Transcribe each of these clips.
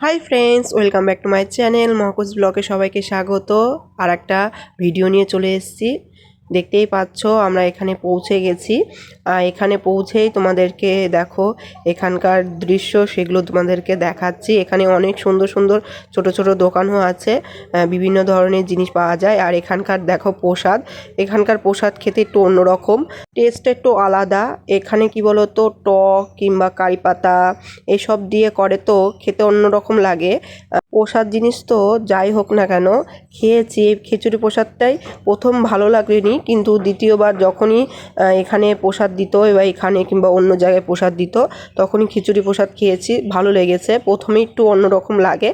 Hi friends welcome back to my channel মহকুশ ব্লগে সবাইকে স্বাগত। আর একটা ভিডিও নিয়ে চলে এসেছি। দেখতেই পাচ্ছ, আমরা এখানে পৌঁছে গেছি। এখানে পৌঁছেই তোমাদেরকে দেখো, এখানকার দৃশ্য সেগুলো তোমাদেরকে দেখাচ্ছি। এখানে অনেক সুন্দর সুন্দর ছোট ছোট দোকানও আছে। বিভিন্ন ধরনের জিনিস পাওয়া যায়। আর এখানকার দেখো প্রসাদ। এখানকার প্রসাদ খেতে একটু অন্যরকম। টেস্ট একটু আলাদা। এখানে কি বলতো, টক কিংবা কারি পাতা এসব দিয়ে করে তো খেতে অন্যরকম লাগে। প্রসাদ জিনিস তো যাই হোক না কেন, খেয়েছি। এই খিচুড়ি প্রসাদটাই প্রথম ভালো কিন্তু দ্বিতীয়বার যখনই এখানে প্রসাদ দিত এবার এখানে কিংবা অন্য জায়গায় প্রসাদ দিত, তখনই খিচুড়ি প্রসাদ খেয়েছি, ভালো লেগেছে। প্রথমে একটু অন্যরকম লাগে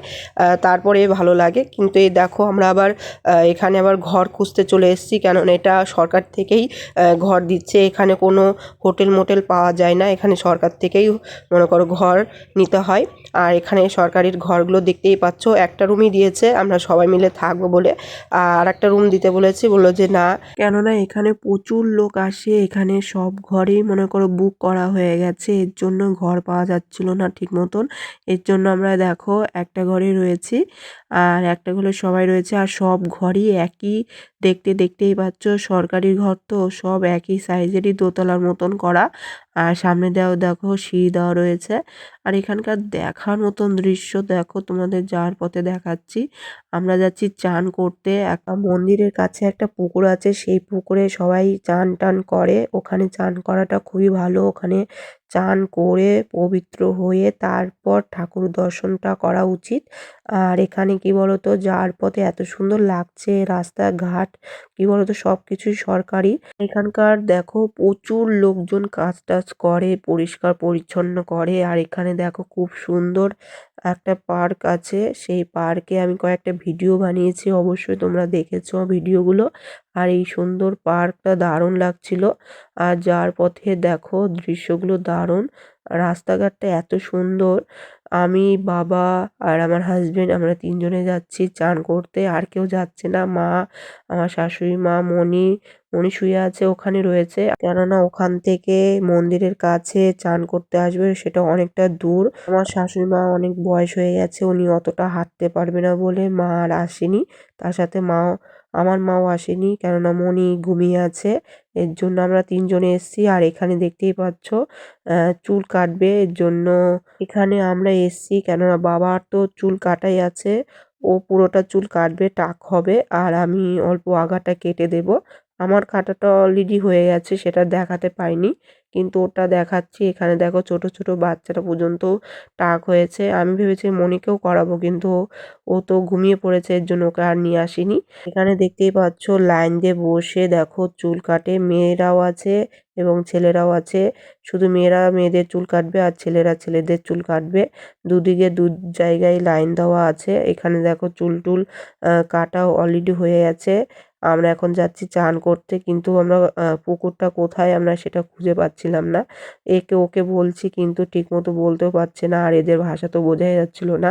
তারপরে ভালো লাগে, কিন্তু এই দেখো আমরা আবার এখানে আবার ঘর খুঁজতে চলে এসেছি, কেননা এটা সরকার থেকেই ঘর দিচ্ছে। এখানে কোনো হোটেল মোটেল পাওয়া যায় না, এখানে সরকার থেকেই, মনে করো, ঘর নিতে হয়। আর এখানে সরকারির ঘরগুলো দেখতেই পাচ্ছ, একটা রুমই দিয়েছে, আমরা সবাই মিলে থাকব বলে। আর একটা রুম দিতে বলেছি, বলল যে না কেননা এখানে প্রচুর লোক আসে, এখানে সব ঘরেই মনে করো বুক করা হয়ে গেছে। এর জন্য ঘর পাওয়া যাচ্ছিল না ঠিক মতন। এর জন্য আমরা দেখো একটা ঘরে রয়েছি আর একটা ঘরে সবাই রয়েছে আর সব ঘরই একই। দেখতে দেখতেই পাচ্ছ সরকারি ঘর তো, সব একই সাইজেরই দোতলার মতন করা। আর সামনে দেওয়া দেখো সিঁড়ি দেওয়া রয়েছে। আর এখানকার দেখার মতন দৃশ্য দেখো, তোমাদের যাওয়ার পথে দেখাচ্ছি। আমরা যাচ্ছি চান করতে, একটা মন্দিরের কাছে একটা পুকুর আছে, সেই পুকুরে সবাই চান টান করে। ওখানে চান করাটা খুবই ভালো, ওখানে চান করে পবিত্র হয়ে তারপর ঠাকুর দর্শনটা করা উচিত। আর এখানে কি বলতো যাওয়ার পথে এত সুন্দর লাগছে, রাস্তাঘাট, কি বলতো সব কিছুই সরকারি। এখানকার দেখো প্রচুর লোকজন কাজ টাজ করে, পরিষ্কার পরিচ্ছন্ন করে। আর এখানে দেখো খুব সুন্দর একটা পার্ক আছে। সেই পার্কে আমি কয়েকটা ভিডিও বানিয়েছি, অবশ্যই তোমরা দেখেছ ভিডিওগুলো। আর এই সুন্দর পার্কটা দারুণ লাগছিল। আর যার পথে দেখো দৃশ্যগুলো দারুণ। রাস্তাঘাটটা এত সুন্দর। আমি, বাবা আর আমার হাজবেন্ড আমরা তিনজনে যাচ্ছি চান করতে। আর কেউ যাচ্ছে না। মা, আমার শাশুড়ি মা, মণি মণি শুয়ে আছে ওখানে রয়েছে। কেননা ওখান থেকে মন্দিরের কাছে চান করতে আসবে সেটা অনেকটা দূর। আমার শাশুড়ি মা অনেক বয়স হয়ে গেছে। উনি অতটা হাঁটতে পারবে না বলে মা আর আসেনি। তার সাথে মাও আমার মাও আসেনি কেননা মণি ঘুমিয়ে আছে। এর জন্য আমরা তিনজনে এসেছি আর এখানে দেখতেই পাচ্ছ চুল কাটবে। এর জন্য এখানে আমরা এসেছি কেননা বাবার তো চুল কাটাই আছে। ও পুরোটা চুল কাটবে, টাক হবে আর আমি অল্প আগাটা কেটে দেব। আমার কাটাটা অলরেডি হয়ে গেছে, সেটা দেখাতে পাইনি। কিন্তু ওটা দেখাচ্ছি। এখানে দেখো ছোট ছোট বাচ্চাটা পর্যন্ত টাক হয়েছে। আমি ভেবেছি মনিকেও করাবো কিন্তু ও- তো ঘুমিয়ে পড়েছে এর জন্য ওকে আর নিয়ে আসিনি। এখানে দেখতেই পাচ্ছ লাইন দিয়ে বসে দেখো চুল কাটে। মেয়েরাও আছে এবং ছেলেরাও আছে। শুধু মেয়েরা মেয়েদের চুল কাটবে আর ছেলেরা ছেলেদের চুল কাটবে। দুদিকে দু জায়গায় লাইন দেওয়া আছে। এখানে দেখো চুল টুল আহ, কাটা অলরেডি হয়ে গেছে। আমরা এখন যাচ্ছি চান করতে, কিন্তু আমরা পুকুরটা কোথায় আমরা সেটা খুঁজে পাচ্ছিলাম না। একে, ওকে বলছি, কিন্তু ঠিকমতো বলতেও পারছে না, আর এদের ভাষা তো বোঝাই যাচ্ছিল না।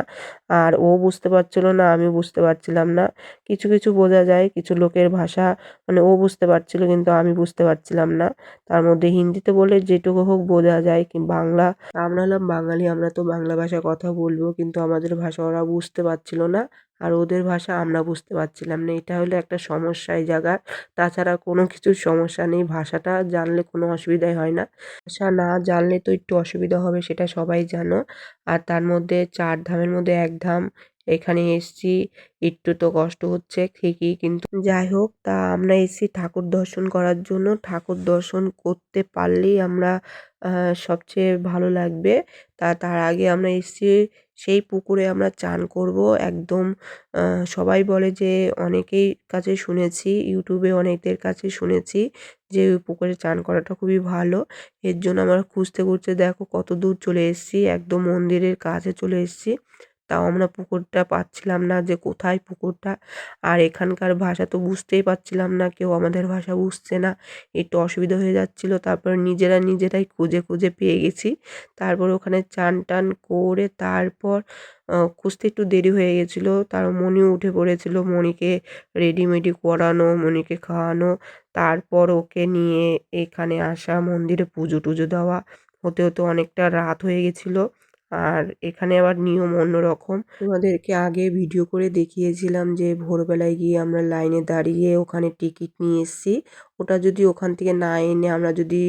আর ও বুঝতে পারছিল না আমি বুঝতে পারছিলাম না। কিছু কিছু বোঝা যায়, কিছু লোকের ভাষা মানে ও বুঝতে পারছিল কিন্তু আমি বুঝতে পারছিলাম না। তার মধ্যে হিন্দিতে বলে যেটুকু হোক বোঝা যায় কি বাংলা। আমরা হলাম বাঙালি, আমরা তো বাংলা ভাষায় কথা বলব কিন্তু আমাদের ভাষা ওরা বুঝতে পারছিল না আর ওদের ভাষা আমরা বুঝতে পারছিলাম না। এটা হলো একটা সমস্যা এই জায়গার। তাছাড়া কোনো কিছুর সমস্যা নেই, ভাষাটা জানলে কোনো অসুবিধাই হয় না। ভাষা না জানলে তো একটু অসুবিধা হবে সেটা সবাই জানো। আর তার মধ্যে চার ধামের মধ্যে এক ধাম। এখানে এসছি, একটু তো কষ্ট হচ্ছে ঠিকই কিন্তু যাই হোক, তা আমরা এসেছি ঠাকুর দর্শন করার জন্য। ঠাকুর দর্শন করতে পারলেই আমরা সবচেয়ে ভালো লাগবে। তা তার আগে আমরা এসেছি, সেই পুকুরে আমরা চান করব। একদম সবাই বলে যে অনেকেই কাছে শুনেছি, ইউটিউবে অনেকদের কাছে শুনেছি যে ওই পুকুরে চান করাটা খুবই ভালো। এর জন্য আমরা খুঁজতে খুঁজতে দেখো কত দূর চলে এসেছি, একদম মন্দিরের কাছে চলে এসেছি। তাও আমরা পুকুরটা পাচ্ছিলাম না যে কোথায় পুকুরটা। আর এখানকার ভাষা তো বুঝতেই পারছিলাম না, কেউ আমাদের ভাষা বুঝছে না। একটু অসুবিধা হয়ে যাচ্ছিল, তারপর নিজেরা নিজেরাই খুঁজে খুঁজে পেয়ে গেছি। তারপর ওখানে চান টান করে তারপর খুঁজতে একটু দেরি হয়ে গেছিল। তার মণিও উঠে পড়েছিল মণিকে রেডিমেডি করানো মণিকে খাওয়ানো। তারপর ওকে নিয়ে এখানে আসা, মন্দিরে পুজো টুজো দেওয়া। হতে হতে অনেকটা রাত হয়ে গেছিল। আর এখানে আবার নিয়ম অন্যরকম তোমাদেরকে আগে ভিডিও করে দেখিয়েছিলাম যে ভোরবেলায় গিয়ে আমরা লাইনে দাঁড়িয়ে ওখানে টিকিট নিয়ে এসেছি। ওটা যদি ওখান থেকে না এনে আমরা যদি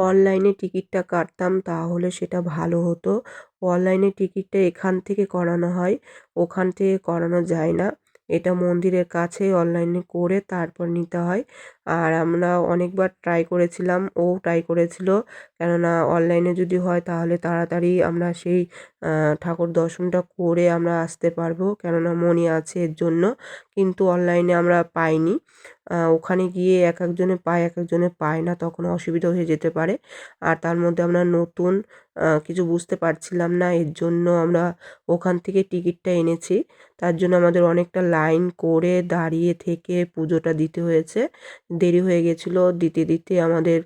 অনলাইনে টিকিটটা কাটতাম তাহলে সেটা ভালো হতো। অনলাইনে টিকিটটা এখান থেকে করানো হয়, ওখান থেকে করানো যায় না। এটা মন্দিরের কাছেই অনলাইনে করে তারপর নিতে হয়। আর আমরা অনেকবার ট্রাই করেছিলাম, ও ট্রাই করেছিল। কেননা অনলাইনে যদি হয় তাহলে তাড়াতাড়ি আমরা সেই ঠাকুর দর্শনটা করে আমরা আসতে পারব। কেননা মনে আছে এর জন্য। কিন্তু অনলাইনে আমরা পাইনি। ওখানে গিয়ে এক একজনে পায়, এক একজনে পায় না। তখন অসুবিধা হয়ে যেতে পারে। আর তার মধ্যে আমরা নতুন কিছু বুঝতে পারছিলাম না। এর জন্য আমরা ওখান থেকে টিকিটটা এনেছি। তার জন্য আমাদের অনেকটা লাইন করে দাঁড়িয়ে থেকে পুজোটা দিতে হয়েছে। দেরি হয়ে গেছিল। দিতে দিতে আমাদের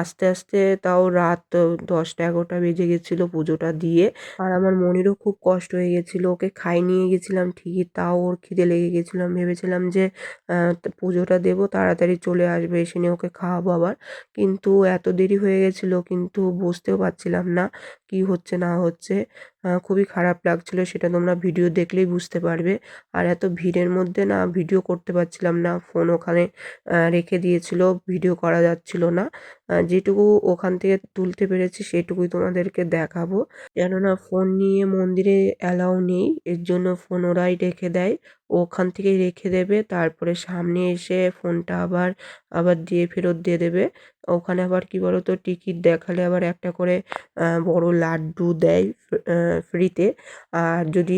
আস্তে আস্তে তাও রাত দশটা, এগারোটা বেজে গেছিল পুজোটা দিয়ে। আর আমার মনেরও খুব কষ্ট হয়ে গেছিল, ওকে খাই নিয়ে গেছিলাম, ঠিকই তাও ওর খিদে লেগে গেছিলাম ভেবেছিলাম যে পুজোটা দেবো, তাড়াতাড়ি চলে আসবে, এসে নিয়ে ওকে খাওয়াবো আবার। কিন্তু এত দেরি হয়ে গেছিল, কিন্তু বুঝতেও পারছিলাম না, কি হচ্ছে না হচ্ছে। খুবই খারাপ লাগছিল, সেটা তোমরা ভিডিও দেখলেই বুঝতে পারবে। আর এত ভিড়ের মধ্যে না ভিডিও করতে পারছিলাম না ফোন ওখানে রেখে দিয়েছিল ভিডিও করা যাচ্ছিল না। যেটুকু ওখান থেকে তুলতে পেরেছি সেটুকুই তোমাদেরকে দেখাবো। কেননা ফোন নিয়ে মন্দিরে অ্যালাউ নেই, এর জন্য ফোন ওরাই রেখে দেয়। ওখান থেকেই রেখে দেবে, তারপরে সামনে এসে ফোনটা আবার আবার দিয়ে ফেরত দিয়ে দেবে। ওখানে আবার কি বলতো টিকিট দেখালে আবার একটা করে বড় লাড্ডু দেয় ফ্রিতে আর যদি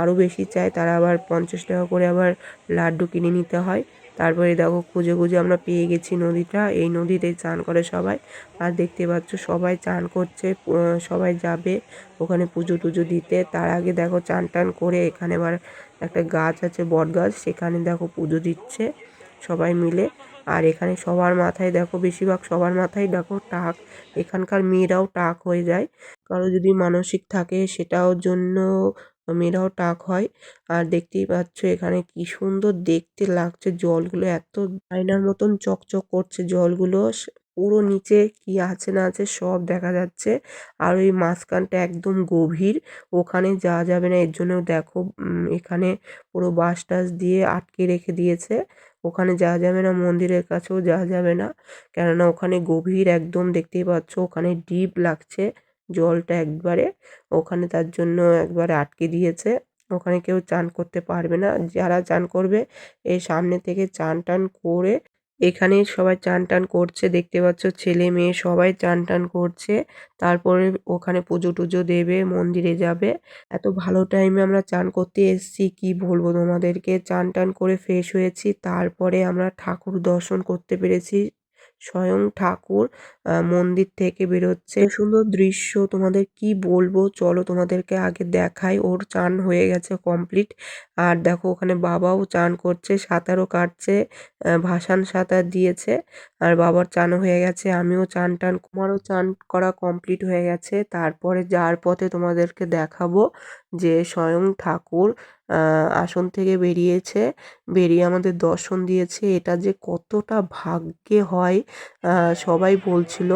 আরও বেশি চায় তারা আবার পঞ্চাশ টাকা করে আবার লাড্ডু কিনে নিতে হয়। তারপরে দেখো খুঁজে খুঁজে আমরা পেয়ে গেছি নদীটা। এই নদীতে চান করে সবাই। আর দেখতে পাচ্ছ সবাই চান করছে সবাই যাবে ওখানে পুজো টুজো দিতে। তার আগে দেখো চান টান করে এখানে আবার একটা গাছ আছে, বট গাছ। সেখানে দেখো পুজো দিচ্ছে সবাই মিলে। আর এখানে সবার মাথায় দেখো, বেশিরভাগ সবার মাথায় দেখো টাক। এখানকার মেয়েরাও টাক হয়ে যায়। কারও যদি মানসিক থাকে সেটাও জন্য মেয়েরাও টাক হয়। আর দেখতেই পাচ্ছ এখানে কি সুন্দর দেখতে লাগছে জলগুলো, এত আয়নার মতন চকচক করছে জলগুলো। পুরো নিচে কি আছে না আছে সব দেখা যাচ্ছে। আর ওই মাঝখানটা একদম গভীর, ওখানে যাওয়া যাবে না, এর জন্য দেখো এখানে পুরো বাঁশ টাস দিয়ে আটকে রেখে দিয়েছে। ওখানে যাওয়া যাবে না, মন্দিরের কাছেও যাওয়া যাবে না। কেননা ওখানে গভীর একদম দেখতেই পাচ্ছ, ওখানে ডিপ লাগছে। জলটা একবারে ওখানে তার জন্য একবারে আটকে দিয়েছে। ওখানে কেউ চান করতে পারবে না। যারা চান করবে, এই সামনে থেকে চান টান করে এখানে সবাই চান টান করছে। দেখতে পাচ্ছ ছেলে মেয়ে সবাই চান টান করছে। তারপরে ওখানে পুজো টুজো দেবে, মন্দিরে যাবে। এত ভালো টাইমে আমরা চান করতে এসছি, কি বলব তোমাদেরকে? চান টান করে ফ্রেশ হয়েছি। তারপরে আমরা ঠাকুর দর্শন করতে পেরেছি। স্বয়ং ঠাকুর মন্দির থেকে বেরোচ্ছে। সুন্দর দৃশ্য, তোমাদের কি বলব? চলো তোমাদেরকে আগে দেখাই। ওর চান হয়ে গেছে কমপ্লিট আর দেখো ওখানে বাবাও চান করছে, সাঁতারও কাটছে ভাসান সাঁতার দিয়েছে। আর বাবার চানও হয়ে গেছে, আমিও চান টান আমারও চান করা কমপ্লিট হয়ে গেছে। তারপরে যার পথে তোমাদেরকে দেখাবো যে স্বয়ং ঠাকুর আসন থেকে বেরিয়েছে। বেরিয়ে আমাদের দর্শন দিয়েছে। এটা যে কতটা ভাগ্যে হয় সবাই বলছিল।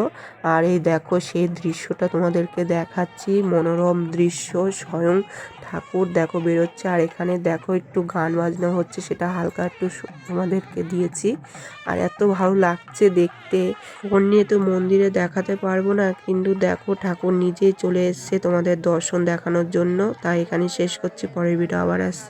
আর এই দেখো, সেই দৃশ্যটা তোমাদেরকে দেখাচ্ছি। মনোরম দৃশ্য, স্বয়ং ঠাকুর দেখো বেরোচ্ছে। আর এখানে দেখো, একটু গান বাজনা হচ্ছে, সেটা হালকা একটু তোমাদেরকে দিয়েছি। আর এত ভালো লাগছে দেখতে। ফোন নিয়ে তো মন্দিরে দেখাতে পারব না, কিন্তু দেখো, ঠাকুর নিজেই চলে এসছে তোমাদের দর্শন দেখানোর জন্য। তাই এখানে শেষ করছি, পরের ভিডিও আবার আসছি